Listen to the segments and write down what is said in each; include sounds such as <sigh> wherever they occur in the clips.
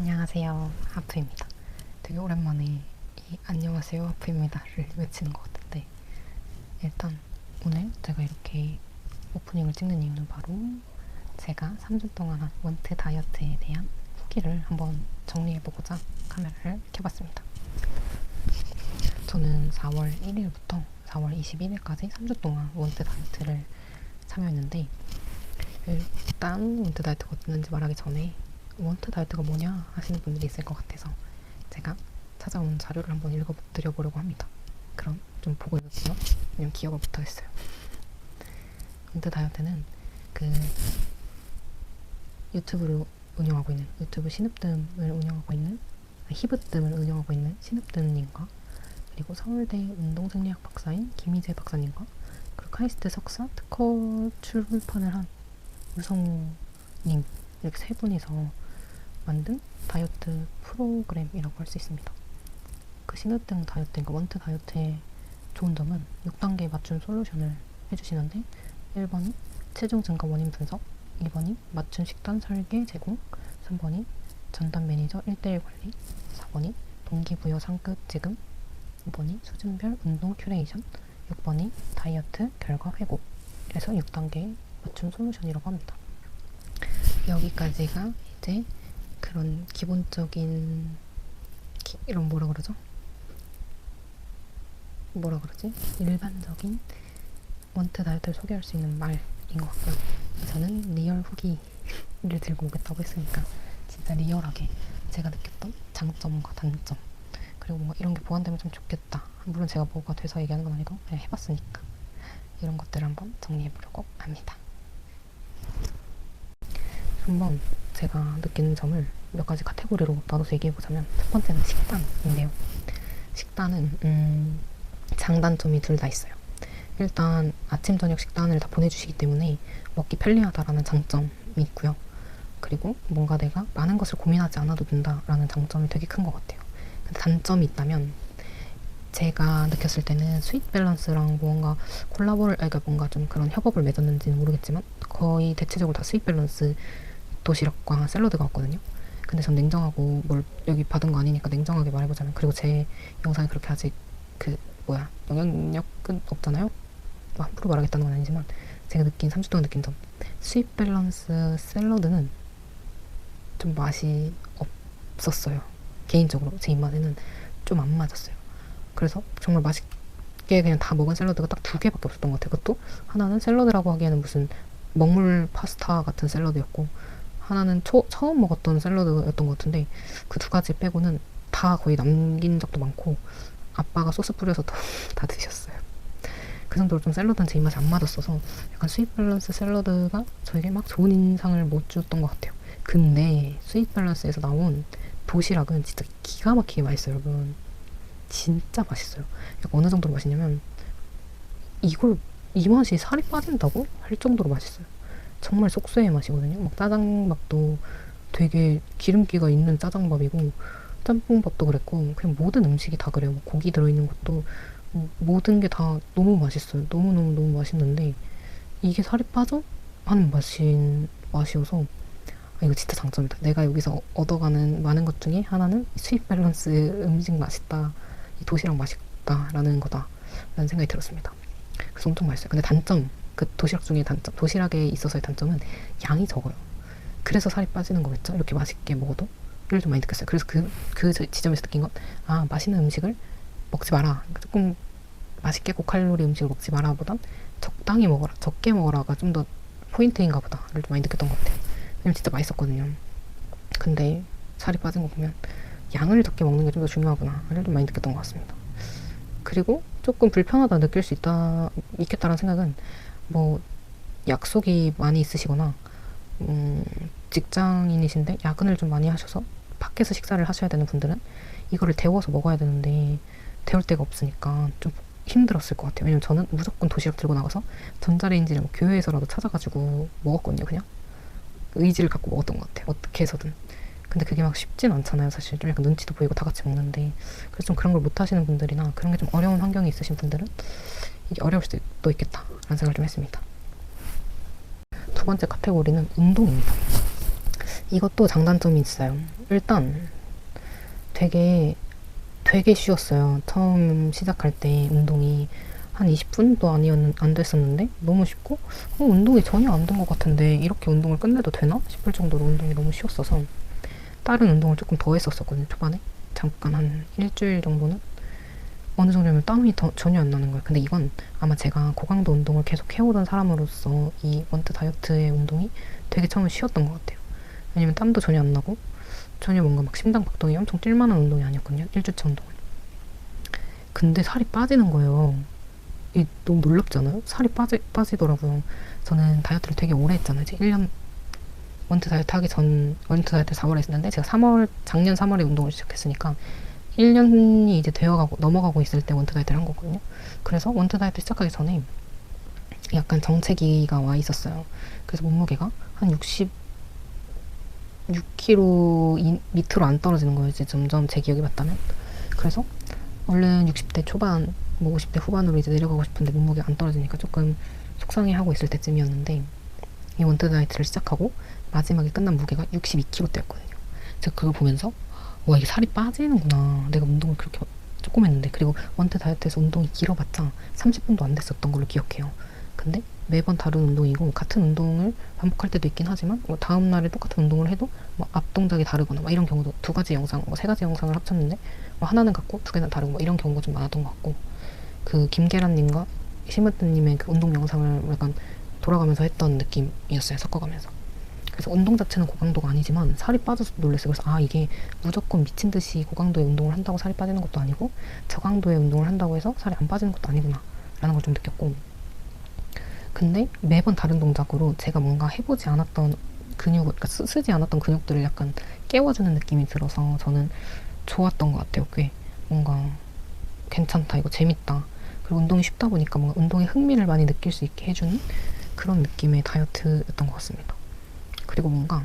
안녕하세요. 하프입니다. 되게 오랜만에 이 안녕하세요 하프입니다를 외치는 것 같은데 일단 오늘 제가 이렇게 오프닝을 찍는 이유는 바로 제가 3주 동안 한 원트 다이어트에 대한 후기를 한번 정리해보고자 카메라를 켜봤습니다. 저는 4월 1일부터 4월 21일까지 3주 동안 원트 다이어트를 참여했는데 일단 원트 다이어트가 어땠는지 말하기 전에 원트 다이어트가 뭐냐 하시는 분들이 있을 것 같아서 제가 찾아온 자료를 한번 읽어드려보려고 합니다. 그럼 좀 보고 있을게요. 왜냐면 기억을 못하겠어요. 원트 다이어트는 그 유튜브를 운영하고 있는 유튜브 신읍뜸을 운영하고 있는 히브뜸을 운영하고 있는 신읍뜸님과 그리고 서울대 운동생리학 박사인 김희재 박사님과 그리고 카이스트 석사 특허 출판을 한 유성님 이렇게 세 분이서 만든 다이어트 프로그램이라고 할 수 있습니다. 그 신호등 다이어트, 그러니까 원트 다이어트의 좋은 점은 6단계 맞춤 솔루션을 해주시는데 1번이 체중 증가 원인 분석, 2번이 맞춤 식단 설계 제공, 3번이 전담 매니저 1대1 관리, 4번이 동기부여 상급 지급, 5번이 수준별 운동 큐레이션, 6번이 다이어트 결과 회고. 그래서 6단계 맞춤 솔루션이라고 합니다. 여기까지가 이제 그런 기본적인 기, 이런 뭐라 그러죠? 뭐라 그러지? 일반적인 원트 다이어트를 소개할 수 있는 말인 것 같고요. 저는 리얼 후기를 들고 오겠다고 했으니까 진짜 리얼하게 제가 느꼈던 장점과 단점 그리고 뭔가 이런 게 보완되면 좀 좋겠다. 물론 제가 뭐가 돼서 얘기하는 건 아니고 그냥 해봤으니까 이런 것들을 한번 정리해보려고 합니다. 한번 제가 느끼는 점을 몇 가지 카테고리로 나눠서 얘기해보자면 첫 번째는 식단인데요. 식단은 음, 장단점이 둘 다 있어요. 일단 아침 저녁 식단을 다 보내주시기 때문에 먹기 편리하다라는 장점이 있고요. 그리고 뭔가 내가 많은 것을 고민하지 않아도 된다라는 장점이 되게 큰 것 같아요. 단점이 있다면 제가 느꼈을 때는 스윗 밸런스랑 뭔가 콜라보를, 그러니까 뭔가 좀 그런 협업을 맺었는지는 모르겠지만 거의 대체적으로 다 스윗 밸런스 도시락과 샐러드가 왔거든요. 근데 전 냉정하고 뭘 여기 받은 거 아니니까 냉정하게 말해보자면 그리고 제 영상이 그렇게 아직 그 뭐야 영향력은 없잖아요. 뭐 함부로 말하겠다는 건 아니지만 제가 느낀 3주 동안 느낀 점 스윗 밸런스 샐러드는 좀 맛이 없었어요. 개인적으로 제 입맛에는 좀 안 맞았어요. 그래서 정말 맛있게 그냥 다 먹은 샐러드가 딱 두 개밖에 없었던 것 같아요. 그것도 하나는 샐러드라고 하기에는 무슨 먹물 파스타 같은 샐러드였고 하나는 초, 처음 먹었던 샐러드였던 것 같은데 그 두 가지 빼고는 다 거의 남긴 적도 많고 아빠가 소스 뿌려서 <laughs> 다 드셨어요. 그 정도로 좀 샐러드는 제 입맛에 안 맞았어서 약간 스윗 밸런스 샐러드가 저에게 막 좋은 인상을 못 줬던 것 같아요. 근데 스윗 밸런스에서 나온 도시락은 진짜 기가 막히게 맛있어요, 여러분. 진짜 맛있어요. 약간 어느 정도로 맛있냐면 이걸 이 맛이 살이 빠진다고 할 정도로 맛있어요. 정말 속수의 맛이거든요. 막 짜장밥도 되게 기름기가 있는 짜장밥이고 짬뽕밥도 그랬고 그냥 모든 음식이 다 그래요. 뭐 고기 들어있는 것도 뭐 모든 게 다 너무 맛있어요. 너무 너무 너무 맛있는데 이게 살이 빠져 하는 맛인 맛이어서 아, 이거 진짜 장점이다. 내가 여기서 얻어가는 많은 것 중에 하나는 스윗 밸런스 음식 맛있다, 이 도시락 맛있다라는 거다 라는 생각이 들었습니다. 그래서 엄청 맛있어요. 근데 단점 그 도시락 중에 단점 도시락에 있어서의 단점은 양이 적어요. 그래서 살이 빠지는 거겠죠. 이렇게 맛있게 먹어도 이를 좀 많이 느꼈어요. 그래서 그, 그 지점에서 느낀 건, 아, 맛있는 음식을 먹지 마라. 조금 맛있게 고칼로리 음식을 먹지 마라 보단 적당히 먹어라. 적게 먹어라가 좀 더 포인트인가 보다를 좀 많이 느꼈던 것 같아요. 왜냐면 진짜 맛있었거든요. 근데 살이 빠진 거 보면 양을 적게 먹는 게 좀 더 중요하구나를 좀 많이 느꼈던 것 같습니다. 그리고 조금 불편하다 느낄 수 있다, 있겠다는 생각은 뭐 약속이 많이 있으시거나 음, 직장인이신데 야근을 좀 많이 하셔서 밖에서 식사를 하셔야 되는 분들은 이거를 데워서 먹어야 되는데 데울 데가 없으니까 좀 힘들었을 것 같아요. 왜냐면 저는 무조건 도시락 들고 나가서 전자레인지를 뭐 교회에서라도 찾아가지고 먹었거든요. 그냥 의지를 갖고 먹었던 것 같아요. 어떻게 해서든. 근데 그게 막 쉽진 않잖아요. 사실 좀 약간 눈치도 보이고 다 같이 먹는데 그래서 좀 그런 걸 못 하시는 분들이나 그런 게 좀 어려운 환경이 있으신 분들은 이게 어려울 수도 있겠다 라는 생각을 좀 했습니다. 두 번째 카테고리는 운동입니다. 이것도 장단점이 있어요. 일단 되게 되게 쉬웠어요. 처음 시작할 때 운동이 한 20분도 아니었 안 됐었는데 너무 쉽고 어, 운동이 전혀 안 된 것 같은데 이렇게 운동을 끝내도 되나 싶을 정도로 운동이 너무 쉬웠어서 다른 운동을 조금 더 했었었거든요. 초반에 잠깐 한 일주일 정도는 어느 정도면 땀이 더, 전혀 안 나는 거예요. 근데 이건 아마 제가 고강도 운동을 계속 해오던 사람으로서 이 원트 다이어트의 운동이 되게 처음에 쉬웠던 것 같아요. 왜냐면 땀도 전혀 안 나고 전혀 뭔가 막 심장 박동이 엄청 뛸만한 운동이 아니었거든요. 1주차 운동은. 근데 살이 빠지는 거예요. 이 너무 놀랍잖아요? 살이 빠지, 빠지더라고요. 저는 다이어트를 되게 오래 했잖아요. 이제 1년 원트 다이어트 하기 전 원트 다이어트 4월에 했었는데 제가 3월 작년 3월에 운동을 시작했으니까 1년이 이제 되어가고 넘어가고 있을 때 원트 다이어트를 한 거거든요. 그래서 원트 다이어트 시작하기 전에 약간 정체기가 와 있었어요. 그래서 몸무게가 한 60, 6kg 밑으로 안 떨어지는. 이제 점점 제 기억이 맞다면. 그래서 얼른 60대 초반, 뭐 50대 후반으로 이제 내려가고 싶은데 몸무게가 안 떨어지니까 조금 속상해하고 있을 때쯤이었는데 이 원트 다이어트를 시작하고 마지막에 끝난 무게가 62kg대였거든요. 제가 그걸 보면서 와 이게 살이 빠지는구나. 내가 운동을 그렇게 조금 했는데 그리고 원트 다이어트에서 운동이 길어봤자 30분도 안 됐었던 걸로 기억해요. 근데 매번 다른 운동이고 같은 운동을 반복할 때도 있긴 하지만 뭐 다음 날에 똑같은 운동을 해도 뭐 앞 동작이 다르거나 막 이런 경우도 두 가지 영상, 뭐 세 가지 영상을 합쳤는데 뭐 하나는 같고 두 개는 다르고 뭐 이런 경우가 좀 많았던 것 같고 그 김계란님과 심으뜨님의 그 운동 영상을 약간 돌아가면서 했던 느낌이었어요 섞어가면서 그래서 운동 자체는 고강도가 아니지만 살이 빠져서 놀랐어요 그래서 아 이게 무조건 미친 듯이 고강도의 운동을 한다고 살이 빠지는 것도 아니고 저강도의 운동을 한다고 해서 살이 안 빠지는 것도 아니구나 라는 걸 좀 느꼈고 근데 매번 다른 동작으로 제가 뭔가 해보지 않았던 근육을, 그러니까 쓰, 쓰지 않았던 근육들을 약간 깨워주는 느낌이 들어서 저는 좋았던 것 같아요. 꽤 뭔가 괜찮다, 이거 재밌다. 그리고 운동이 쉽다 보니까 뭔가 운동에 흥미를 많이 느낄 수 있게 해주는 그런 느낌의 다이어트였던 것 같습니다. 그리고 뭔가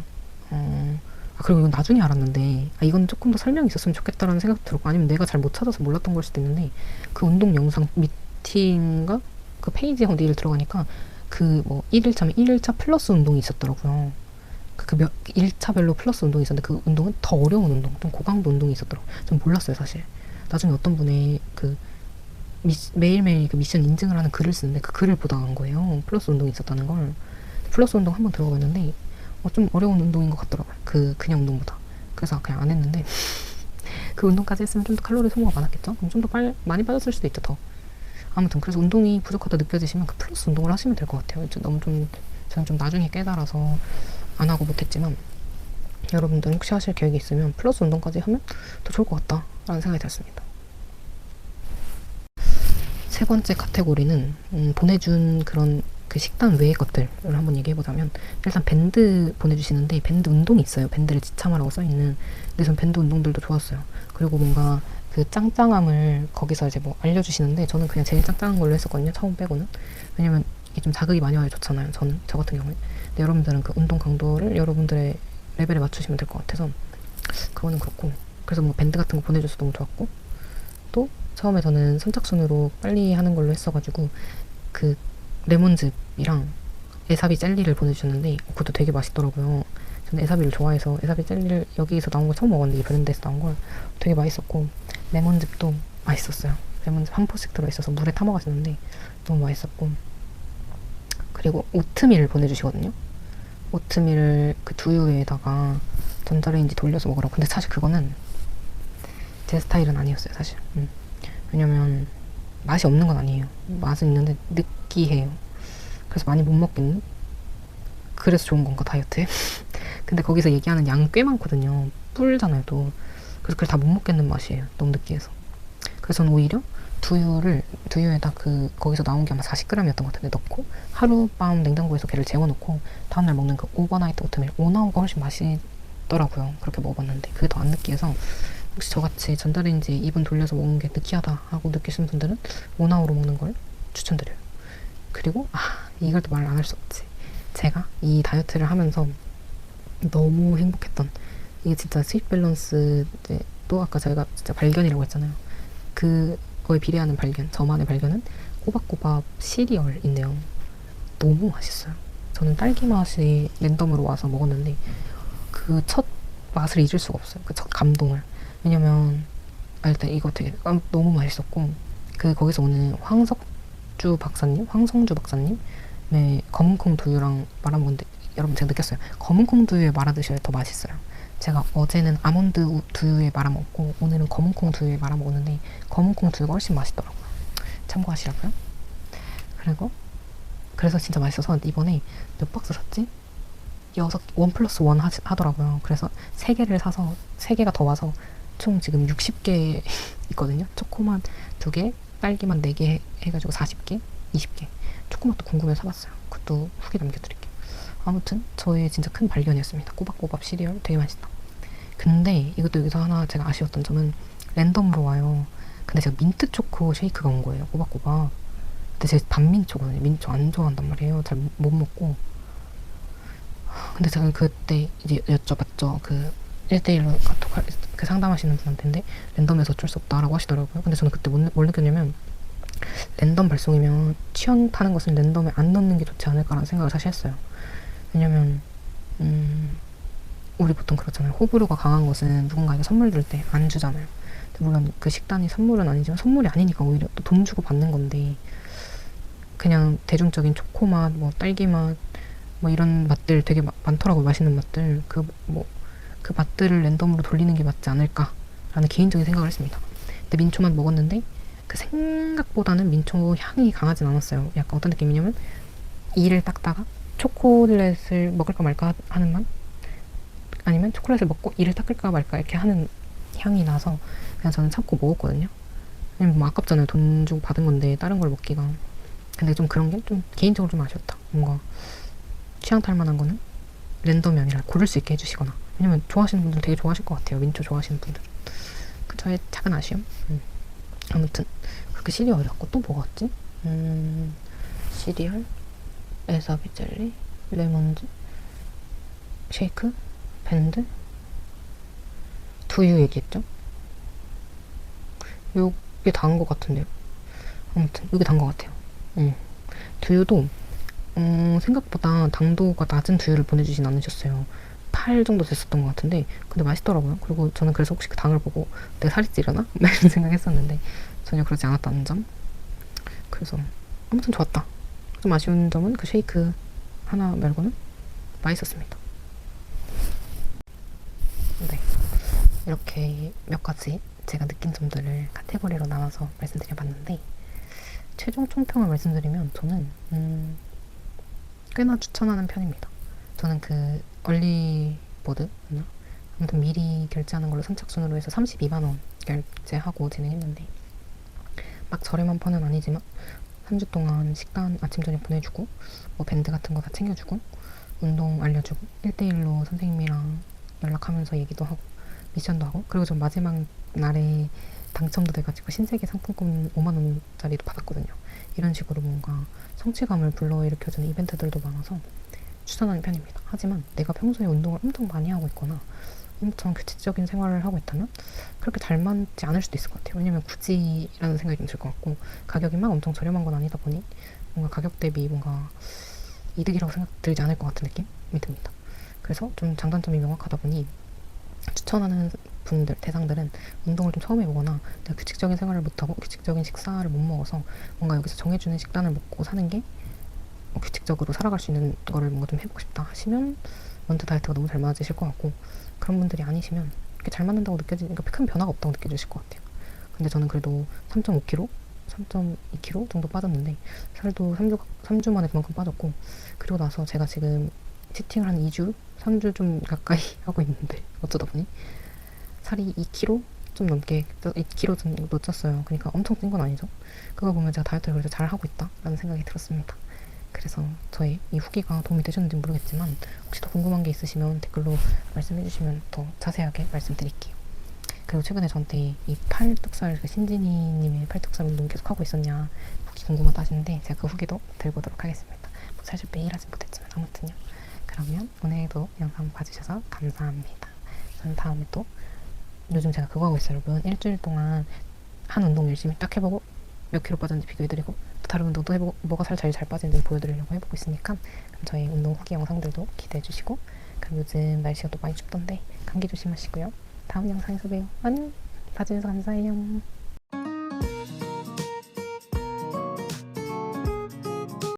어, 아, 그리고 이건 나중에 알았는데 아, 이건 조금 더 설명이 있었으면 좋겠다라는 생각도 들었고 아니면 내가 잘 못 찾아서 몰랐던 걸 수도 있는데 그 운동 영상 미팅인가 그 페이지 어디를 들어가니까 그 뭐 1일차면 1일차 플러스 운동이 있었더라고요. 그, 그 몇, 1차별로 플러스 운동이 있었는데 그 운동은 더 어려운 운동, 좀 고강도 운동이 있었더라고요. 전 몰랐어요, 사실. 나중에 어떤 분의 그 미, 매일매일 그 미션 인증을 하는 글을 쓰는데 그 글을 보다 간 거예요. 플러스 운동이 있었다는 걸. 플러스 운동 한번 들어가봤는데 어, 좀 어려운 운동인 것 같더라고요. 그 그냥 운동보다. 그래서 그냥 안 했는데 <laughs> 그 운동까지 했으면 좀 더 칼로리 소모가 많았겠죠? 그럼 좀 더 많이 빠졌을 수도 있죠, 더. 아무튼 그래서 운동이 부족하다 느껴지시면 그 플러스 운동을 하시면 될 것 같아요. 이제 너무 좀 저는 좀 나중에 깨달아서 안 하고 못했지만 여러분들 혹시 하실 계획이 있으면 플러스 운동까지 하면 더 좋을 것 같다라는 생각이 들었습니다. 세 번째 카테고리는 음, 보내준 그런 그 식단 외의 것들을 한번 얘기해 보자면 일단 밴드 보내주시는데 밴드 운동이 있어요. 밴드를 지참하라고 써 있는. 근데 전 밴드 운동들도 좋았어요. 그리고 뭔가 그 짱짱함을 거기서 이제 뭐 알려주시는데 저는 그냥 제일 짱짱한 걸로 했었거든요. 처음 빼고는. 왜냐면 이게 좀 자극이 많이 와야 좋잖아요. 저는 저 같은 경우에. 근데 여러분들은 그 운동 강도를 여러분들의 레벨에 맞추시면 될 것 같아서 그거는 그렇고 그래서 뭐 밴드 같은 거 보내줘서 너무 좋았고 또 처음에 저는 선착순으로 빨리 하는 걸로 했어가지고 그 레몬즙이랑 에사비 젤리를 보내주셨는데 그것도 되게 맛있더라고요. 저는 에사비를 좋아해서 에사비 젤리를 여기서 나온 걸 처음 먹었는데 이 브랜드에서 나온 걸 되게 맛있었고 레몬즙도 맛있었어요. 레몬즙 한 포씩 들어있어서 물에 타 먹었었는데 너무 맛있었고 그리고 오트밀을 보내주시거든요. 오트밀을 그 두유에다가 전자레인지 돌려서 먹으라고. 근데 사실 그거는 제 스타일은 아니었어요, 사실. 음. 왜냐면 맛이 없는 건 아니에요. 맛은 있는데 느 끼해요. 그래서 많이 못 먹겠는? 그래서 좋은 건가, 다이어트에? <laughs> 근데 거기서 얘기하는 양꽤 많거든요. 뿔잖아요, 또. 그래서 그걸 다 못 먹겠는 맛이에요. 너무 느끼해서. 그래서 저는 오히려 두유를, 두유에다 그, 거기서 나온 게 아마 40g이었던 것 같은데 넣고, 하룻밤 냉장고에서 걔를 재워놓고, 다음날 먹는 그 오버나이트 오트밀, 오나오가 훨씬 맛있더라고요. 그렇게 먹어봤는데. 그게 더 안 느끼해서, 혹시 저같이 전자레인지 2분 돌려서 먹는 게 느끼하다 하고 느끼시는 분들은 오나오로 먹는 걸 추천드려요. 그리고, 아, 이걸 또 말 안 할 수 없지. 제가 이 다이어트를 하면서 너무 행복했던 이게 진짜 스윗 밸런스 또 아까 저희가 진짜 발견이라고 했잖아요. 그거에 비례하는 발견, 저만의 발견은 꼬박꼬박 시리얼인데요. 너무 맛있어요. 저는 딸기 맛이 랜덤으로 와서 먹었는데 그그첫 맛을 잊을 수가 없어요. 그 첫 감동을. 왜냐면 아, 일단 이거 되게 아, 너무 맛있었고 그 거기서 오는 황석 주 박사님, 황성주 박사님의 검은콩 두유랑 말아먹는데 여러분 제가 느꼈어요. 검은콩 두유에 말아 드셔야 더 맛있어요. 제가 어제는 아몬드 우- 두유에 말아 먹고 오늘은 검은콩 두유에 말아 먹었는데 검은콩 두유가 훨씬 맛있더라고요. 참고하시라고요. 그리고 그래서 진짜 맛있어서 이번에 몇 박스 샀지? 여섯 원 플러스 원 하, 하더라고요. 그래서 세 개를 사서 세 개가 더 와서 총 지금 60개 <laughs> 있거든요. 초코맛 두 개, 딸기맛 네개 해 가지고 40개, 20개. 초코맛도 궁금해서 사봤어요. 그것도 후기 남겨드릴게요. 아무튼 저의 진짜 큰 발견이었습니다. 꼬박꼬박 시리얼 되게 맛있다. 근데 이것도 여기서 하나 제가 아쉬웠던 점은 랜덤으로 와요. 근데 제가 민트 초코 쉐이크가 온 거예요. 꼬박꼬박. 근데 제가 반민초거든요. 민초 안 좋아한단 말이에요. 잘 못 먹고. 근데 제가 그때 이제 여쭤봤죠. 그 1대1로 카톡 할- 그 상담하시는 분한테인데 랜덤에서 어쩔 수 없다라고 하시더라고요. 근데 저는 그때 뭘, 뭘 느꼈냐면 랜덤 발송이면 취향 타는 것은 랜덤에 안 넣는 게 좋지 않을까라는 생각을 사실 했어요. 왜냐면 음, 우리 보통 그렇잖아요. 호불호가 강한 것은 누군가에게 선물 줄 때 안 주잖아요. 물론 그 식단이 선물은 아니지만 선물이 아니니까 오히려 또 돈 주고 받는 건데 그냥 대중적인 초코맛, 뭐 딸기맛, 뭐 이런 맛들 되게 마- 많더라고요. 맛있는 맛들. 그 뭐 그 맛들을 랜덤으로 돌리는 게 맞지 않을까라는 개인적인 생각을 했습니다. 근데 민초맛 먹었는데 그 생각보다는 민초 향이 강하진 않았어요. 약간 어떤 느낌이냐면 이를 닦다가 초콜릿을 먹을까 말까 하는 맛? 아니면 초콜릿을 먹고 이를 닦을까 말까 이렇게 하는 향이 나서 그냥 저는 참고 먹었거든요. 왜냐면 뭐 아깝잖아요. 돈 주고 받은 건데 다른 걸 먹기가. 근데 좀 그런 게 좀 개인적으로 좀 아쉬웠다. 뭔가 취향 탈 만한 거는 랜덤이 아니라 고를 수 있게 해주시거나. 왜냐면 좋아하시는 분들 되게 좋아하실 것 같아요. 민초 좋아하시는 분들. 그 저의 작은 아쉬움. 음. 아무튼 그렇게 시리얼이었고 또 뭐가 있지? 음, 시리얼, 에사비 젤리, 레몬즈, 쉐이크, 밴드, 두유 얘기했죠? 요게 다인 것 같은데요. 아무튼 요게 다인 것 같아요. 음. 두유도 어, 생각보다 당도가 낮은 두유를 보내주진 않으셨어요. 8 정도 됐었던 것 같은데 근데 맛있더라고요. 그리고 저는 그래서 혹시 그 당을 보고 내가 살이 찌려나? <laughs> 막 이런 생각했었는데 전혀 그러지 않았다는 점. 그래서 아무튼 좋았다. 좀 아쉬운 점은 그 쉐이크 하나 말고는 맛있었습니다. 네. 이렇게 몇 가지 제가 느낀 점들을 카테고리로 나눠서 말씀드려봤는데 최종 총평을 말씀드리면 저는 음, 꽤나 추천하는 편입니다. 저는 그 얼리 보드 아무튼 미리 결제하는 걸로 선착순으로 해서 32만 원 결제하고 진행했는데 막 저렴한 편은 아니지만 3주 동안 식단 아침 저녁 보내주고 뭐 밴드 같은 거 다 챙겨주고 운동 알려주고 1대1로 선생님이랑 연락하면서 얘기도 하고 미션도 하고 그리고 전 마지막 날에 당첨도 돼가지고 신세계 상품권 5만 원짜리도 받았거든요. 이런 식으로 뭔가 성취감을 불러일으켜주는 이벤트들도 많아서 추천하는 편입니다. 하지만 내가 평소에 운동을 엄청 많이 하고 있거나 엄청 규칙적인 생활을 하고 있다면 그렇게 잘 맞지 않을 수도 있을 것 같아요. 왜냐면 굳이라는 생각이 좀 들 것 같고 가격이 막 엄청 저렴한 건 아니다 보니 뭔가 가격 대비 뭔가 이득이라고 생각 들지 않을 것 같은 느낌이 듭니다. 그래서 좀 장단점이 명확하다 보니 추천하는 분들, 대상들은 운동을 좀 처음 해보거나 내가 규칙적인 생활을 못하고 규칙적인 식사를 못 먹어서 뭔가 여기서 정해주는 식단을 먹고 사는 게 어, 규칙적으로 살아갈 수 있는 거를 뭔가 좀 해보고 싶다 하시면 원투 다이어트가 너무 잘 맞으실 것 같고 그런 분들이 아니시면 그렇게 잘 맞는다고 느껴지니까 큰 변화가 없다고 느껴지실 것 같아요. 근데 저는 그래도 3.5kg, 3.2kg 정도 빠졌는데 살도 3주, 3주 만에 그만큼 빠졌고 그리고 나서 제가 지금 치팅을 한 2주, 3주 좀 가까이 <laughs> 하고 있는데 어쩌다 보니 살이 2kg 좀 넘게 2kg 정도 쪘어요. 그러니까 엄청 찐 건 아니죠. 그거 보면 제가 다이어트를 그래도 잘 하고 있다라는 생각이 들었습니다. 그래서 저의 이 후기가 도움이 되셨는지 모르겠지만 혹시 더 궁금한 게 있으시면 댓글로 말씀해 주시면 더 자세하게 말씀드릴게요. 그리고 최근에 저한테 이 팔뚝살 그 신진이님의 팔뚝살 운동 계속 하고 있었냐 후기 궁금하다 하시는데 제가 그 후기도 들고도록 하겠습니다. 뭐 사실 매일 하진 못했지만 아무튼요. 그러면 오늘도 영상 봐주셔서 감사합니다. 저는 다음에 또 요즘 제가 그거 하고 있어요, 여러분. 일주일 동안 한 운동 열심히 딱 해보고 몇 킬로 빠졌는지 비교해드리고 또 다른 운동도 해보고 뭐가 살 제일 잘 빠지는지 보여드리려고 해보고 있으니까 그럼 저희 운동 후기 영상들도 기대해 주시고 그럼 요즘 날씨가 또 많이 춥던데 감기 조심하시고요. 다음 영상에서 봬요. 안녕. 봐주셔서 감사해요.